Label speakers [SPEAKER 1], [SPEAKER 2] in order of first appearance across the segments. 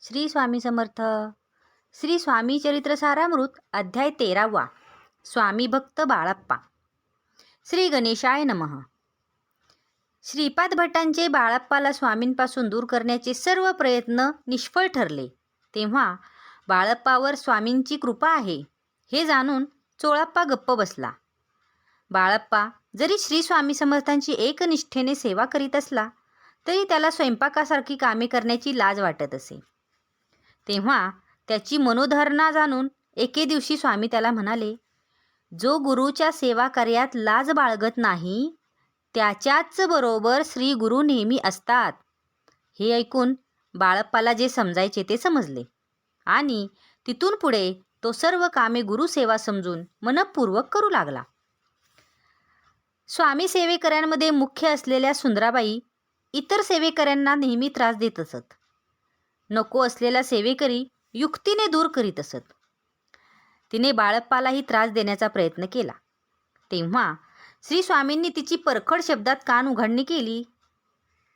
[SPEAKER 1] श्री स्वामी समर्थ. श्री स्वामी चरित्र सारामृत अध्याय तेरावा. स्वामी भक्त बाळप्पा. श्री गणेशाय नमः. श्रीपाद भटांचे बाळप्पाला स्वामींपासून दूर करण्याचे सर्व प्रयत्न निष्फळ ठरले. तेव्हा बाळप्पावर स्वामींची कृपा आहे हे जाणून चोळाप्पा गप्प बसला. बाळप्पा जरी श्री स्वामी समर्थांची एकनिष्ठेने सेवा करीत असला तरी त्याला स्वयंपाकासारखी कामे करण्याची लाज वाटत असे. तेव्हा त्याची मनोधारणा जाणून एके दिवशी स्वामी त्याला म्हणाले जो गुरुच्या सेवा कार्यात लाज बाळगत नाही त्याच्याच बरोबर श्री गुरु नेहमी असतात. हे ऐकून बाळप्पाला जे समजायचे ते समजले आणि तिथून पुढे तो सर्व कामे गुरुसेवा समजून मनपूर्वक करू लागला. स्वामी सेवेकऱ्यांमध्ये मुख्य असलेल्या सुंदराबाई इतर सेवेकऱ्यांना नेहमी त्रास देत असत. नको असलेला सेवेकरी युक्तीने दूर करीत असत. तिने बाळप्पालाही त्रास देण्याचा प्रयत्न केला. तेव्हा श्री स्वामींनी तिची परखड शब्दात कान उघडणी केली.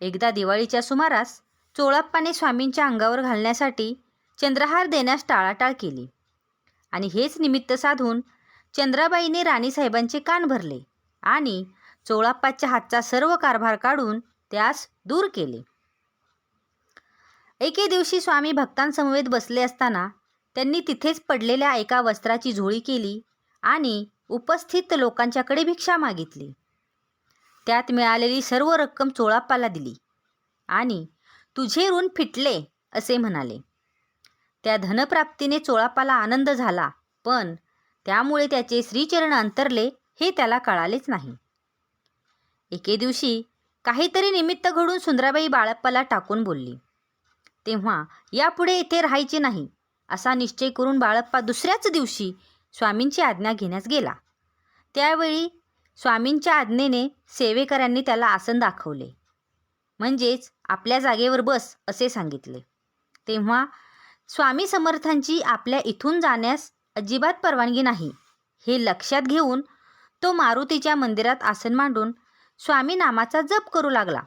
[SPEAKER 1] एकदा दिवाळीच्या सुमारास चोळाप्पाने स्वामींच्या अंगावर घालण्यासाठी चंद्रहार देण्यास टाळाटाळ केली आणि हेच निमित्त साधून चंद्राबाईने राणीसाहेबांचे कान भरले आणि चोळाप्पाच्या हातचा सर्व कारभार काढून त्यास दूर केले. एके दिवशी स्वामी भक्तांसमवेत बसले असताना त्यांनी तिथेच पडलेल्या एका वस्त्राची झोळी केली आणि उपस्थित लोकांच्याकडे भिक्षा मागितली. त्यात मिळालेली सर्व रक्कम चोळाप्पाला दिली आणि तुझे ऋण फिटले असे म्हणाले. त्या धनप्राप्तीने चोळाप्पाला आनंद झाला पण त्यामुळे त्याचे श्रीचरण अंतरले हे त्याला कळालेच नाही. एके दिवशी काहीतरी निमित्त घडून सुंदराबाई बाळप्पाला टाकून बोलली तेव्हा यापुढे इथे राहायचे नाही असा निश्चय करून बाळप्पा दुसऱ्याच दिवशी स्वामींची आज्ञा घेण्यास गेला. त्यावेळी स्वामींच्या आज्ञेने सेवेकऱ्यांनी त्याला आसन दाखवले. म्हणजेच आपल्या जागेवर बस असे सांगितले. तेव्हा स्वामी समर्थांची आपल्या इथून जाण्यास अजिबात परवानगी नाही हे लक्षात घेऊन तो मारुतीच्या मंदिरात आसन मांडून स्वामी नामाचा जप करू लागला.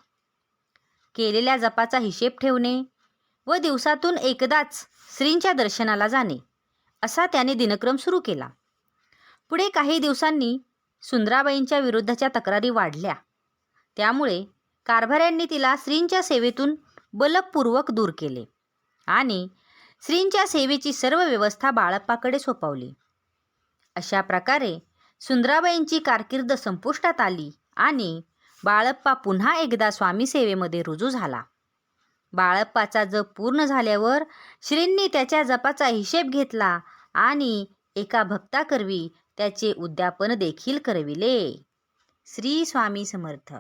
[SPEAKER 1] केलेल्या जपाचा हिशेब ठेवणे व दिवसातून एकदाच श्रींच्या दर्शनाला जाणे असा त्याने दिनक्रम सुरू केला. पुढे काही दिवसांनी सुंदराबाईंच्या विरुद्धच्या तक्रारी वाढल्या. त्यामुळे कारभाऱ्यांनी तिला श्रींच्या सेवेतून बलपूर्वक दूर केले आणि श्रींच्या सेवेची सर्व व्यवस्था बाळप्पाकडे सोपवली. अशा प्रकारे सुंदराबाईंची कारकीर्द संपुष्टात आली आणि बाळप्पा पुन्हा एकदा स्वामी सेवेमध्ये रुजू झाला. बाळप्पाचा जप पूर्ण झाल्यावर श्रींनी त्याच्या जपाचा हिशेब घेतला आणि एका भक्ताकरवी त्याचे उद्यापन देखील करविले. श्री स्वामी समर्थ.